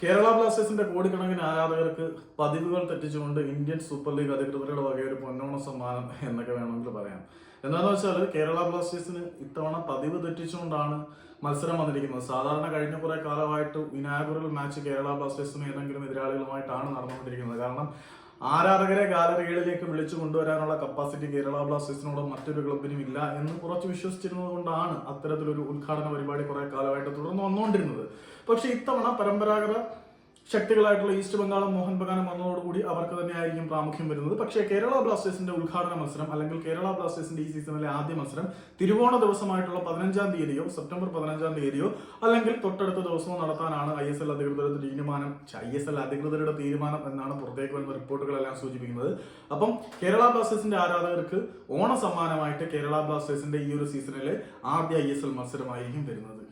കേരള ബ്ലാസ്റ്റേഴ്സിന്റെ കോടിക്കണക്കിന് ആരാധകർക്ക് പതിവുകൾ തെറ്റിച്ചുകൊണ്ട് ഇന്ത്യൻ സൂപ്പർ ലീഗ് അധികൃതരുടെ വകയൊരു പൊന്നോണ സമ്മാനം എന്നൊക്കെ വേണമെങ്കിൽ പറയാം. എന്താണെന്ന് വെച്ചാൽ കേരള ബ്ലാസ്റ്റേഴ്സിന് ഇത്തവണ പതിവ് തെറ്റിച്ചുകൊണ്ടാണ് മത്സരം വന്നിരിക്കുന്നത്. സാധാരണ കഴിഞ്ഞ കുറെ കാലമായിട്ട് ഇനാഗുറൽ മാച്ച് കേരള ബ്ലാസ്റ്റേഴ്സിന് ഏതെങ്കിലും എതിരാളികളുമായിട്ടാണ് നടന്നുകൊണ്ടിരിക്കുന്നത്. കാരണം ആരാധകരെ ഗാലറികളിലേക്ക് വിളിച്ചു കൊണ്ടുവരാനുള്ള കപ്പാസിറ്റി കേരള ബ്ലാസ്റ്റേഴ്സിനോട് മറ്റൊരു ക്ലബിനും ഇല്ല എന്ന് കുറച്ച് വിശ്വസിച്ചിരുന്നത് കൊണ്ടാണ് അത്തരത്തിലൊരു ഉദ്ഘാടന പരിപാടി കുറെ കാലമായിട്ട് തുടർന്ന് വന്നുകൊണ്ടിരുന്നത്. പക്ഷെ ഇത്തവണ പരമ്പരാഗത ശക്തികളായിട്ടുള്ള ഈസ്റ്റ് ബംഗാളും മോഹൻ ബഗാനും വന്നതോടുകൂടി അവർക്ക് തന്നെയായിരിക്കും പ്രാമുഖ്യം വരുന്നത്. പക്ഷേ കേരള ബ്ലാസ്റ്റേഴ്സിന്റെ ഉദ്ഘാടന മത്സരം അല്ലെങ്കിൽ കേരള ബ്ലാസ്റ്റേഴ്സിന്റെ ഈ സീസണിലെ ആദ്യ മത്സരം തിരുവോണ ദിവസമായിട്ടുള്ള പതിനഞ്ചാം തീയതിയോ സെപ്റ്റംബർ പതിനഞ്ചാം തീയതിയോ അല്ലെങ്കിൽ തൊട്ടടുത്ത ദിവസമോ നടത്താനാണ് ഐ എസ് എൽ അധികൃതരുടെ തീരുമാനം. ഐ എസ് എൽ അധികൃതരുടെ തീരുമാനം എന്നാണ് പുറത്തേക്ക് വരുന്ന റിപ്പോർട്ടുകളെല്ലാം സൂചിപ്പിക്കുന്നത്. അപ്പം കേരള ബ്ലാസ്റ്റേഴ്സിന്റെ ആരാധകർക്ക് ഓണ സമ്മാനമായിട്ട് കേരള ബ്ലാസ്റ്റേഴ്സിന്റെ ഈ ഒരു സീസണിലെ ആദ്യ ഐ എസ് എൽ മത്സരമായിരിക്കും വരുന്നത്.